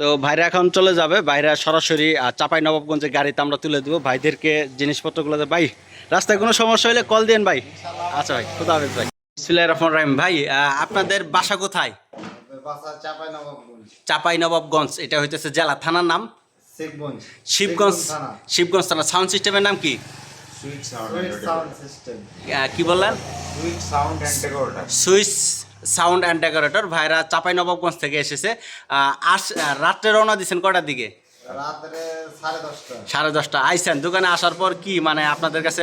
তো ভাইরা এখন চলে যাবে। ভাইরা সরাসরি চাপাই নবাবগঞ্জে গাড়িতে আমরা তুলে দেবো। ভাইদেরকে জিনিসপত্রগুলো ভাই রাস্তায় কোনো সমস্যা হলে কল দিন ভাই। আচ্ছা ভাই খুদা হাফেজ ভাই। বিসমিল্লাহির রহমানির রহিম। ভাই আপনাদের বাসা কোথায়? চাপাই নবাবগঞ্জ এটা হইতেছে জেলা। থানার নাম? শিবগঞ্জ। শিবগঞ্জ থানা। সাউন্ড সিস্টেমের নাম কি? সাউন্ড সিস্টেম কি বললেন? Sweet sound and decorator. ভাইরা চাপাই নবাবগঞ্জ থেকে এসেছে। আস রাত্রে রওনা দিচ্ছেন কটার দিকে? সাড়ে দশটা। আইসেন দোকানে আসার পর কি মানে আপনাদের কাছে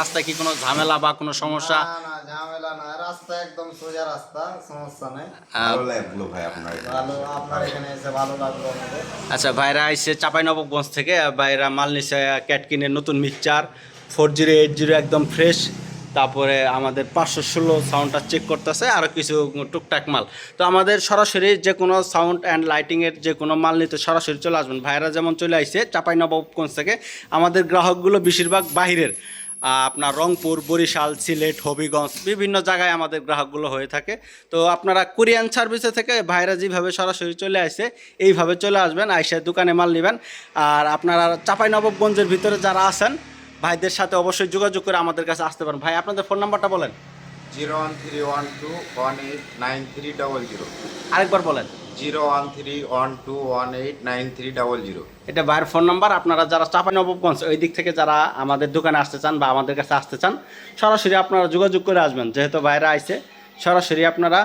রাস্তায় কি কোনো ঝামেলা বা কোনো সমস্যা? না না ঝামেলা না। রাস্তা একদম সোজা রাস্তা সমস্যা নেই। ভালো ভাই আপনার আপনার এখানে এসে ভালো লাগল আচ্ছা ভাইরা আইসে চাপাই নবাবগঞ্জ থেকে। ভাইরা মাল নিছে ক্যাটকিনের নতুন mixture. Four zero eight zero একদম ফ্রেশ। তারপরে আমাদের পাঁচশো ষোলো সাউন্ডটা চেক করতেছে আরও কিছু টুকটাক মাল। তো আমাদের সরাসরি যে কোনো সাউন্ড অ্যান্ড লাইটিংয়ের যে কোনো মাল নিতে সরাসরি চলে আসবেন। ভাইরা যেমন চলে আসছে চাপাই নবাবগঞ্জ থেকে, আমাদের গ্রাহকগুলো বেশিরভাগ বাহিরের আপনার রংপুর, বরিশাল, সিলেট, হবিগঞ্জ, বিভিন্ন জায়গায় আমাদের গ্রাহকগুলো হয়ে থাকে। তো আপনারা কোরিয়ান সার্ভিসে থেকে ভাইরা যেভাবে সরাসরি চলে আসে এইভাবে চলে আসবেন, আইসে দোকানে মাল নেবেন। আর আপনারা চাপাই নবাবগঞ্জের ভিতরে যারা আছেন ভাইদের সাথে অবশ্যই যোগাযোগ করে আমাদের কাছে আসতে পারেন। ভাই আপনাদের ফোন নাম্বারটা বলেন। Zero one three one two one eight nine three double zero. আরেকবার বলেন। Zero one three one two one eight nine three double zero. এটা ভাইয়ের ফোন নাম্বার। আপনারা যারা চাপাই নবাবগঞ্জ ওই দিক থেকে যারা আমাদের দোকানে আসতে চান বা আমাদের কাছে আসতে চান সরাসরি আপনারা যোগাযোগ করে আসবেন। যেহেতু ভাইরা আইছে সরাসরি আপনারা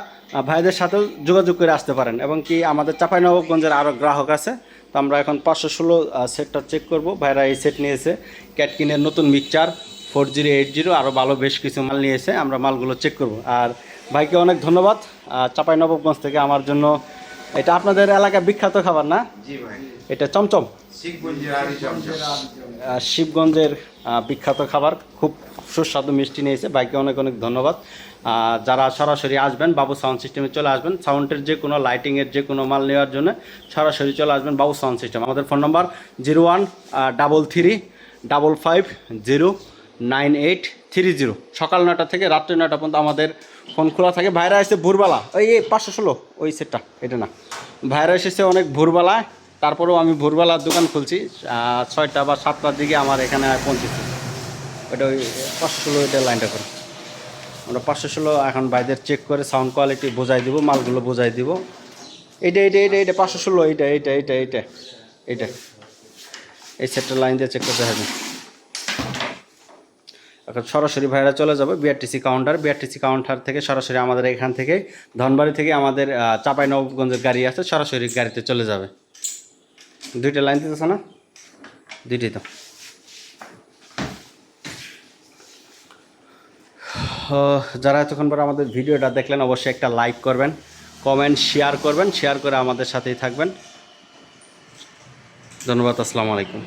ভাইদের সাথেও যোগাযোগ করে আসতে পারেন। এবং কি আমাদের চাপাই নবাবগঞ্জের আরও গ্রাহক আছে তো আমরা এখন পাঁচশো ষোলো সেটটা চেক করব। ভাইরা এই সেট নিয়েছে। ক্যাটকিনের নতুন mixture four zero eight zero আরও ভালো বেশ কিছু মাল নিয়েছে। আমরা মালগুলো চেক করব। আর ভাইকে অনেক ধন্যবাদ। চাপাই নবাবগঞ্জ থেকে আমার জন্য। এটা আপনাদের এলাকার বিখ্যাত খাবার না? এটা চমচম। শিবগঞ্জের বিখ্যাত খাবার। খুব সুস্বাদু মিষ্টি নিয়েছে বাইকে অনেক অনেক ধন্যবাদ। যারা সরাসরি আসবেন, বাবু সাউন্ড সিস্টেমে চলে আসবেন। সাউন্ডের যে কোনো লাইটিংয়ের যে কোনো মাল নেওয়ার জন্য সরাসরি চলে আসবেন বাবু সাউন্ড সিস্টেম আমাদের phone number zero one double three double five zero nine eight three zero সকাল নটা থেকে রাত্রি নটা পর্যন্ত আমাদের ফোন খোলা থাকে। ভাইরা এসে ভোরবেলা। ওই পাঁচশো ষোলো, ওই সেটটা এটা না। ভাইরা এসেছে অনেক ভোরবেলায়। তারপরেও আমি ভোরবেলার দোকান খুলছি। ছয়টা বা সাতটার দিকে আমার এখানে পৌঁছেছি। ওটা ওই পাঁচশো ষোলো ওইটা লাইনটা করে। আমরা পাঁচশো ষোলো এখন বাইদের চেক করে সাউন্ড কোয়ালিটি বোঝাই দিব, মালগুলো বোঝাই দিব। এইটা এইটা এইটা এইটা, পাঁচশো ষোলো, এইটা এইটা এইটা এইটা এইটা। এই সেটটা লাইন দিয়ে চেক করতে হবে। এখন সরাসরি ভাইরা চলে যাবে বিআরটিসি কাউন্টার বিআরটিসি কাউন্টার থেকে সরাসরি আমাদের এখান থেকে ধনবাড়ি থেকে আমাদের চাপাই নবগঞ্জের গাড়ি আছে, সরাসরি গাড়িতে চলে যাবে। দুইটা লাইন দিতেছ না? দুইটাই তো। যারা এতক্ষণ পর আমাদের ভিডিওটা দেখলেন, অবশ্যই একটা লাইক করবেন কমেন্ট শেয়ার করবেন শেয়ার করে আমাদের সাথেই থাকবেন। ধন্যবাদ, আসসালামু আলাইকুম।